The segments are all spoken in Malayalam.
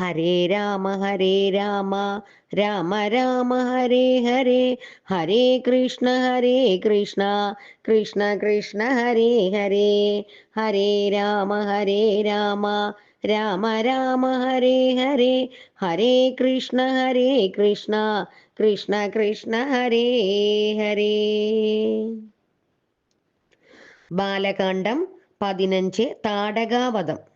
ഹരേ രാമ ഹരേ രാമ. രാമ രാമ ഹരേ ഹരേ. ഹരേ കൃഷ്ണ ഹരേ കൃഷ്ണ. കൃഷ്ണ കൃഷ്ണ ഹരേ ഹരേ. ഹരേ രാമ ഹരേ രാമ. രാമ രാമ ഹരേ ഹരേ. ഹരേ കൃഷ്ണ ഹരേ കൃഷ്ണ. കൃഷ്ണ കൃഷ്ണ ഹരേ ഹരേ. ബാലകാണ്ഡം പതിനഞ്ച് താടകാവധം.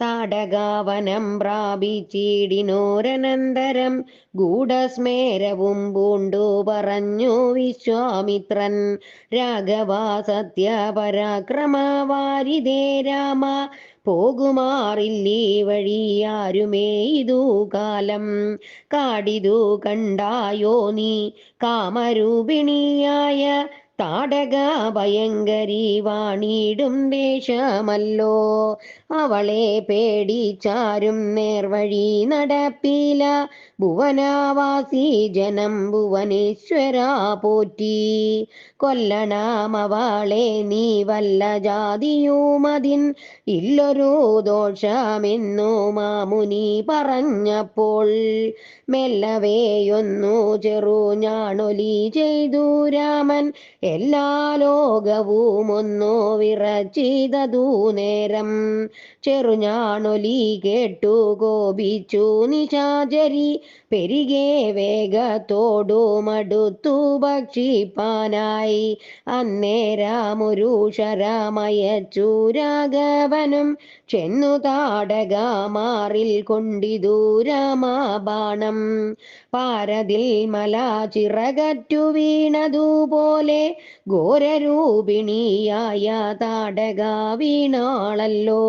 താടകാവനം പ്രാപിച്ചിടിനോരനന്തരം ഗൂഢസ്മേരവും പൂണ്ടു പറഞ്ഞു വിശ്വാമിത്രൻ. രാഘവ സത്യപരാക്രമവാരിതേ രാമ പോകുമാറില്ലീ വഴി ആരുമേ ഇതു കാലം? കാടിതു കണ്ടായോ നീ? കാമരൂപിണിയായ താടക ഭയങ്കരി വാണിടും ദേശമല്ലോ അവളെ പേടിച്ചാരും നേർവഴി നടപ്പില. ഭുവനാവാസി ജനം ഭുവനേശ്വര പോറ്റി. കൊല്ലണമവളെ നീ വല്ല ജാതിയുമതിൻ. ഇല്ലൊരു ദോഷമെന്നു മാമുനി പറഞ്ഞപ്പോൾ മെല്ലവേയൊന്നു ചെറു ഞാണൊലി ചെയ്തു രാമൻ. എല്ലാ ലോകവും ഒന്നു വിറച്ചിതതു നേരം ചെറുഞാണൊലി കേട്ടു കോപിച്ചു നിശാചരി പെരികെ വേഗത്തോടു മടുത്തു ഭക്ഷിപ്പാനായി അന്നേരമൊരു ശരമയച്ചു രാഘവനും ചെന്നു താടക മാറിൽ കൊണ്ടിതു രാമബാണം. പാരതിൽ മല ചിറകറ്റു വീണതുപോലെ ഘോരരൂപിണിയായ താടക വീണാളല്ലോ.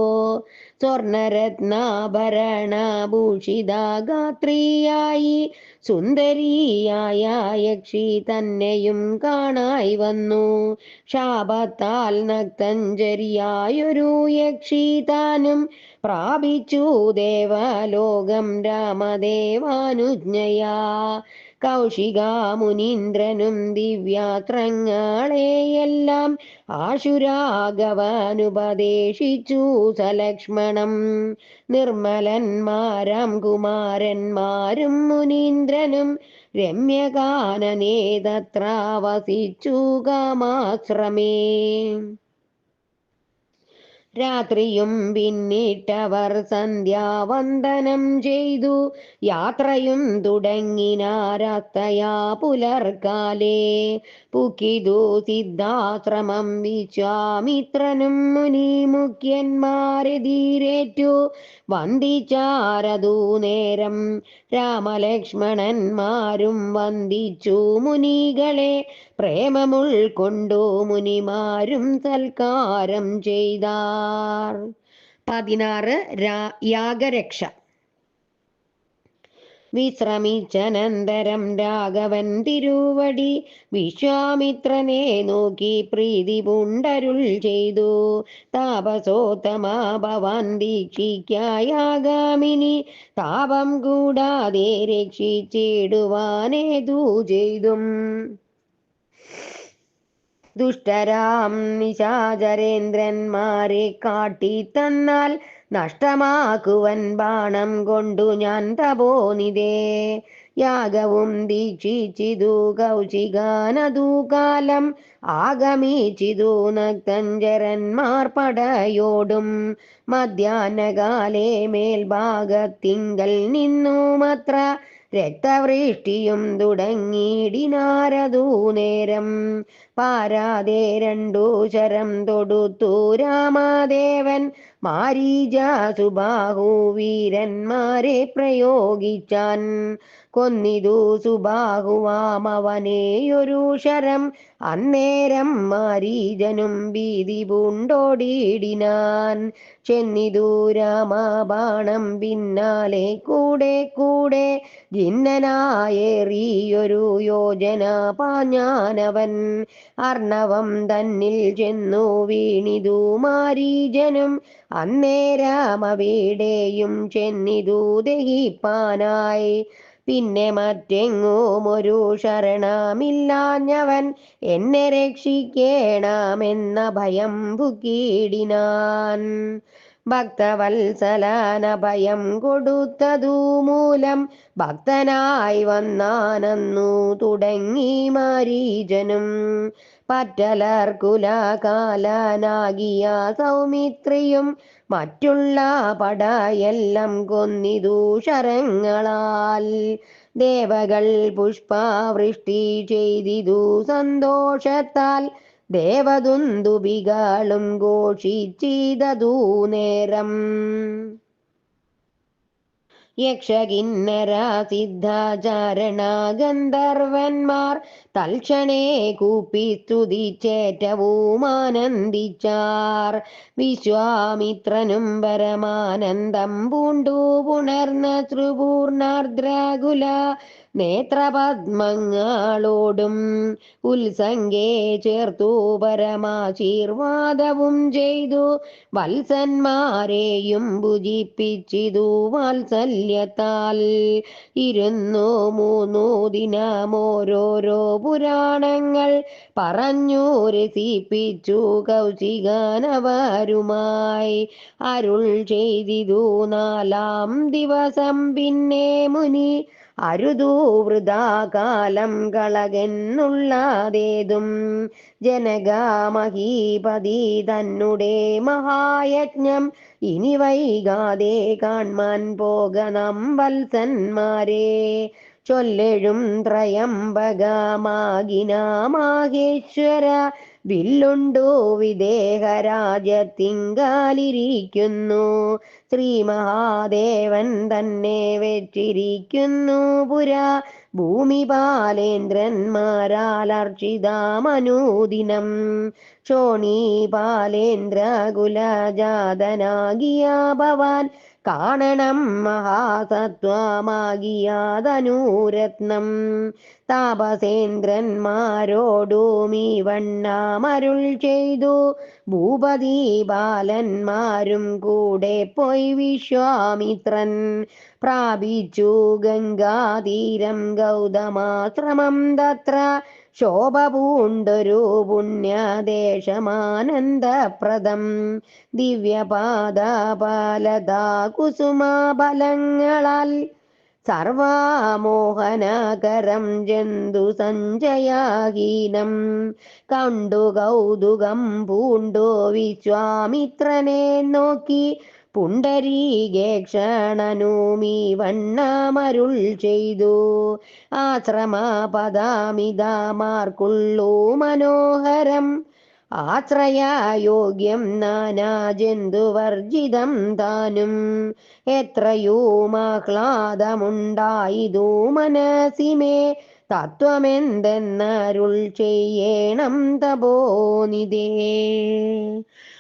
സ്വർണരത്നാഭരണഭൂഷിതാഗാത്രിയായി സുന്ദരിയായ യക്ഷി തന്നെയും കാണായി വന്നു. ശാപത്താൽ നക്തഞ്ചരിയായൊരു യക്ഷി താനും പ്രാപിച്ചു ദേവലോകം രാമദേവാനുജ്ഞയാ. കൗശിക മുനീന്ദ്രനും ദിവ്യാത്രങ്ങളെയെല്ലാം ആശുരാഘവനുപദേശിച്ചു സലക്ഷ്മണം. നിർമ്മലന്മാരാം കുമാരന്മാരും മുനീന്ദ്രനും രമ്യകാനനേ തത്ര വസിച്ചു കാമാശ്രമേ. രാത്രിയും പിന്നിട്ടവർ സന്ധ്യാവന്ദനം ചെയ്തു. യാത്രയും തുടങ്ങിനാരത്തയാ പുലർക്കാലേ പുക്കിതു സിദ്ധാശ്രമം വിശ്വാമിത്രനും മുനി മുഖ്യന്മാരെ ധീരേറ്റു വന്ദിച്ചാരതു നേരം രാമലക്ഷ്മണന്മാരും വന്ദിച്ചു മുനികളെ. പ്രേമമുൾക്കൊണ്ടു മുനിമാരും സൽക്കാരം ചെയ്താർ. പതിനാറ് യാഗരക്ഷ. വിശ്രമിച്ചനന്തരം രാഘവൻ തിരുവടി വിശ്വാമിത്രനെ നോക്കി പ്രീതി പൂണ്ടരുൾ ചെയ്തു. താപസോത്തമാ ഭവാൻ ദീക്ഷിക്കായാഗാമിനി. താപം കൂടാതെ രക്ഷിച്ചിടുവാനേതു ചെയ്തും. ദുഷ്ടരാം നിശാചരേന്ദ്രന്മാരെ കാട്ടി തന്നാൽ നഷ്ടമാക്കുവൻ ബാണം കൊണ്ടു ഞാൻ തപോനിതേ. യാഗവും ദീക്ഷിച്ചിതു കൗശികാനതു കാലം ആഗമിച്ചിതു നക്തഞ്ചരന്മാർ പടയോടും. മധ്യാഹ്നകാലേ മേൽഭാഗത്തിങ്കൽ നിന്നുമത്ര രക്തവൃഷ്ടിയും തുടങ്ങിയിടിനാരതു നേരം. പാരാതെ രണ്ടു ശരം തൊടുത്തു രാമദേവൻ. മാരീജാസുബാഹു വീരന്മാരെ പ്രയോഗിച്ചാൻ. കൊന്നിതു സുബാഹുവാമവനെയൊരു ശരം. അന്നേരം മാരീജനും ഭീതി പൂണ്ടോടിയിടിനാൻ. ചെന്നിതു രാമബാണം പിന്നാലെ കൂടെ കൂടെ ജിന്നനായേറിയൊരു യോജന പാഞ്ഞാനവൻ. അർണവം തന്നിൽ ചെന്നു വീണിതു മാരീജനും അന്നേരമവിടെയും ചെന്നിതു ദഹിപ്പാനായി. പിന്നെ മറ്റെങ്ങും ഒരു ശരണമില്ലാഞ്ഞവൻ എന്നെ രക്ഷിക്കേണമെന്ന ഭയം പുക്കിയിടിനാൻ ഭക്തവത്സലാനഭയം കൊടുത്തതു മൂലം ഭക്തനായി വന്നാനന്നു തുടങ്ങി മാരീജനും. പറ്റലർക്കുലകാലനാകിയ സൗമിത്രിയും മറ്റുള്ള പടയെല്ലാം കൊന്നിതു ശരങ്ങളാൽ. ദേവകൾ പുഷ്പവൃഷ്ടി ചെയ്തിതു സന്തോഷത്താൽ ദേവദുന്ദുബികളും ഘോഷിച്ചിതൂ നേരം. യക്ഷകിന്നര സിദ്ധാചാരണ ഗന്ധർവന്മാർ തൽക്ഷണേ കൂപ്പി സ്തുതിച്ചേറ്റവും ആനന്ദിച്ചാർ വിശ്വാമിത്രനും പരമാനന്ദം പൂണ്ടു പുണർന്ന ത്രിപൂർണാർദ്രകുല നേത്രപത്മങ്ങളോടും ഉത്സംഗേ ചേർത്തു പരമാശീർവാദവും ചെയ്തു. വത്സന്മാരെയും ഭുജിപ്പിച്ചിതു വാത്സല്യത്താൽ. ഇരുന്നു മൂന്നു ദിനമോരോരോ പുരാണങ്ങൾ പറഞ്ഞു രസിപ്പിച്ചു കൗശികാനവരുമായി. അരുൾ ചെയ്തിതു നാലാം ദിവസം പിന്നെ മുനി അരുതൂ വൃതാകാലം കളകെന്നുള്ളതേതും ജനകാമഹീപതി തന്നെ മഹായജ്ഞം. ഇനി വൈകാതെ കാൺമാൻ പോകണം വത്സന്മാരെ. ചൊല്ലെഴും ത്രയംബകമാകിന മാഹേശ്വര. വില്ലുണ്ടു വിദേഹരാജത്തിങ്കാലിരിക്കുന്നു. ശ്രീ മഹാദേവൻ തന്നെ വെച്ചിരിക്കുന്നു പുരാ. ഭൂമി ബാലേന്ദ്രന്മാരാൽ അർച്ചിതാമനൂദിനം ശോണി ബാലേന്ദ്ര കുലജാതനാകിയ ഭവാൻ കാണണം മഹാസത്വമാകിയാതനൂരത്നം താപസേന്ദ്രന്മാരോടുമീ വണ്ണാമരുൾ ചെയ്തു. ഭൂപതി ബാലന്മാരും കൂടെ പോയി വിശ്വാമിത്രൻ. പ്രാപിച്ചു ഗംഗാതീരം ഗൗതമാശ്രമം തത്ര. ശോഭ പൂണ്ടൊരു പുണ്യദേശമാനന്ദപ്രദം ദിവ്യപാദപാലതാകുസുമാബലങ്ങളാൽ സർവാമോഹനകരം ജന്തു സഞ്ജയാഹീനം. കണ്ടു കൗതുകം പൂണ്ടു വിശ്വാമിത്രനെ നോക്കി പുണ്ടരീകേക്ഷണനുമീ വണ്ണമരുൾ ചെയ്തു. ആശ്രമപദാമിതമാർക്കുള്ളൂ മനോഹരം ആശ്രയയോഗ്യം നാനാജന്തുവർജിതം താനും. എത്രയും ആഹ്ലാദമുണ്ടായിതു മനസ്സിമേ. തത്വമെന്തെന്നരുൾ ചെയ്യണം തപോനിതേ